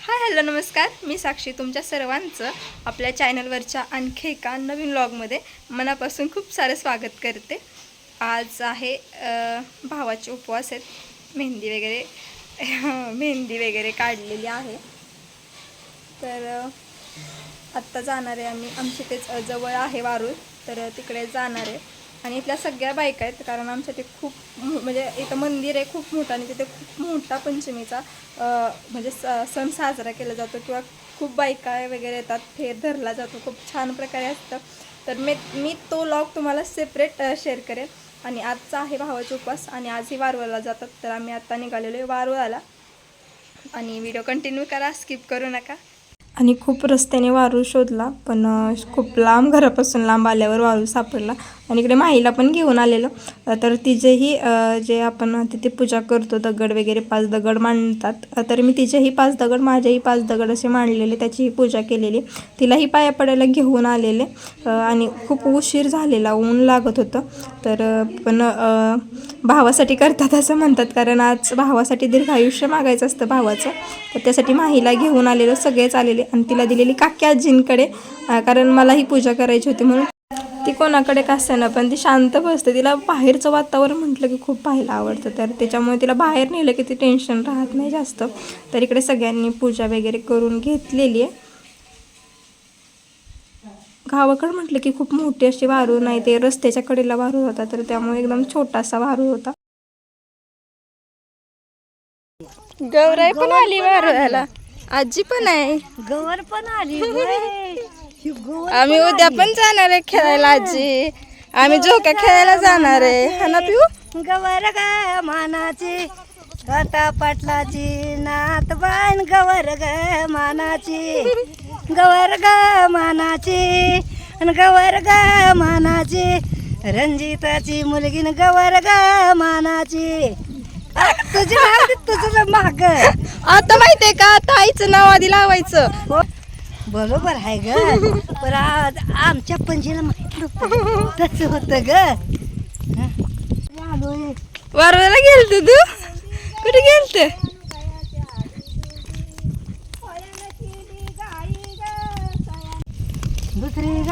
Hi hello नमस्कार. मी साक्षी तुमच्या सर्वांचं आपल्या चॅनलवरच्या आणखी एका नवीन व्लॉगमध्ये मनापासून खूप सारं स्वागत करते. आज आहे भावाचे उपवास आहेत. मेहंदी वगैरे मेहंदी वगैरे काढलेली आहे. तर आत्ता जाणार आहे आम्ही. आमच्या तेच जवळ आहे वारूळ तर तिकडे जाणार आहे. आणि इथल्या सगळ्या बायका आहेत कारण आमच्या ते खूप मो- म्हणजे इथं मंदिर आहे खूप मोठं आणि तिथे खूप मोठा पंचमीचा म्हणजे स सण साजरा केला जातो किंवा खूप बायका वगैरे येतात फेर धरला जातो खूप छान प्रकारे असतं. तर मी मी तो लॉग तुम्हाला सेपरेट शेअर करेन आणि आजचा आहे भावाचा उपवास आणि आजही वारवळला जातात. तर आम्ही आत्ता निघालेलो आहे वारवळाला आणि व्हिडिओ कंटिन्यू करा स्किप करू नका. आणि खूप रस्त्याने वारू शोधला पण खूप लांब घरापासून लांब आल्यावर वारू सापडला. आणि इकडे माईला पण घेऊन आलेलो. तर तिचेही जे आपण तिथे पूजा करतो दगड वगैरे पाच दगड मांडतात. तर मी तिचेही पाच दगड माझ्याही पाच दगड असे मांडलेले त्याचीही पूजा केलेली. तिलाही पाया पडायला घेऊन आलेले. आणि खूप उशीर झालेला ऊन लागत होतं. तर पण भावासाठी करतात असं म्हणतात कारण आज भावासाठी दीर्घ आयुष्य मागायचं असतं भावाचं. तर त्यासाठी माहीला घेऊन आलेलो सगळेच आलेले. आणि तिला दिलेली काकी आजींकडे कारण मला ही पूजा करायची होती म्हणून ती कोणाकडे का ना पण ती शांत बसते. तिला बाहेरचं वातावरण म्हटलं की खूप पाहायला आवडतं. तर त्याच्यामुळे तिला बाहेर नेलं की ती टेन्शन राहत नाही जास्त. तर इकडे सगळ्यांनी पूजा वगैरे करून घेतलेली आहे. गावाकडं म्हटलं की खूप मोठी अशी वारू नाही ते रस्त्याच्या कडेला वारू होता तर त्यामुळे एकदम छोटासा वारू होता. गौराई पण आली वारुळाला आजी पण आहे. गवर पण आली. ही आम्ही उद्या पण जाणार आहे खेळायला आजी. आम्ही झोका खेळायला जाणार आहे. हा ना पिऊ? गवर ग मानाची आता पाटलाची नात बाईन गवर ग मानाची गवर ग मानाची गवर ग मानाची रंजिताची मुलगी न गवर ग मानाची तुझी नाव दे, तुझं माग. आता माहितीये का आता आईचं नाव आधी लावायचं. हो. बरोबर आहे ग. पण आज आमच्या पंजीला माहीत नव्हतं. तसं होतं ग. आलोय. गेलते तू? कुठे गेलते? दुसरी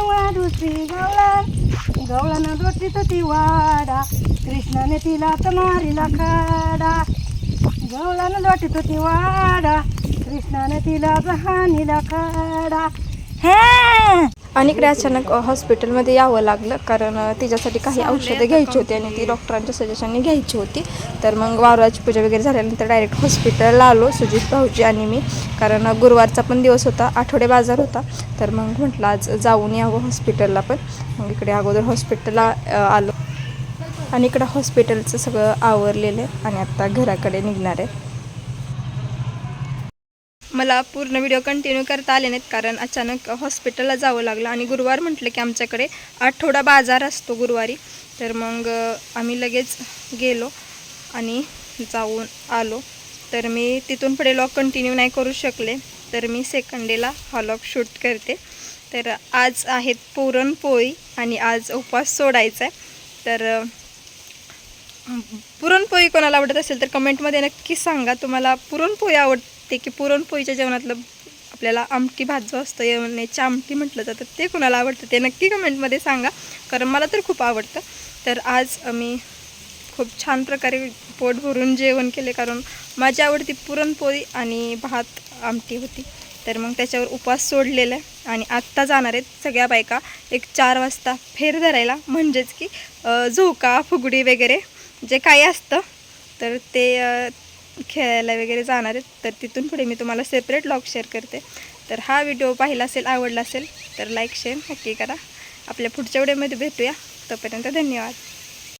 वा दुसरी गवळण गवळानं दोटी तर ती वाडा कृष्णाने तिला तर मारिला खाडा. गवळानं दोटी तर ती वाडा कृष्णाने तिला जहानीला खाडा. हे! आणि इकडे अचानक हॉस्पिटलमध्ये यावं लागलं. कारण तिच्यासाठी काही औषधं घ्यायची होती आणि ती डॉक्टरांच्या सजेशनने घ्यायची होती. तर मग वारुळाची पूजा वगैरे झाल्यानंतर डायरेक्ट हॉस्पिटलला आलो सुजित भाऊजी आणि मी. कारण गुरुवारचा पण दिवस होता आठवडे बाजार होता. तर मग म्हटलं आज जाऊन यावं हॉस्पिटलला पण. मग इकडे अगोदर हॉस्पिटलला आलो. आणि इकडं हॉस्पिटलचं सगळं आवरलेलं आहे आणि आत्ता घराकडे निघणार आहे. मला पूर्ण व्हिडिओ कंटिन्यू करता आले नाहीत कारण अचानक हॉस्पिटलला जावं लागलं आणि गुरुवार म्हटलं की आमच्याकडे आठवडा बाजार असतो गुरुवारी. तर मग आम्ही लगेच गेलो आणि जाऊन आलो. तर मी तिथून पुढे लॉग कंटिन्यू नाही करू शकले. तर मी सेकंड डेला हा लॉग शूट करते. तर आज आहेत पुरणपोळी आणि आज उपवास सोडायचा आहे. तर पुरणपोळी कोणाला आवडत असेल तर कमेंटमध्ये नक्की सांगा. तुम्हाला पुरणपोळी ते की पुरणपोळीच्या जेवणातलं आपल्याला आमटी भात जो असतो येण्याची आमटी म्हटलं जातं ते कुणाला आवडतं ते नक्की कमेंटमध्ये सांगा. कारण मला तर खूप आवडतं. तर आज मी खूप छान प्रकारे पोट भरून जेवण केले कारण माझी आवडती पुरणपोळी आणि भात आमटी होती. तर मग त्याच्यावर उपवास सोडलेला आहे आणि आत्ता जाणार आहेत सगळ्या बायका. एक चार वाजता फेर धरायला म्हणजेच की झोका फुगडी वगैरे जे काही असतं तर ते खेळायला वगैरे जाणार आहेत तर तिथून पुढे मी तुम्हाला सेपरेट लॉग शेअर करते. तर हा व्हिडिओ पाहिला असेल आवडला असेल तर लाईक शेअर नक्की करा. आपल्या पुढच्या व्हिडिओमध्ये भेटूया. तोपर्यंत धन्यवाद.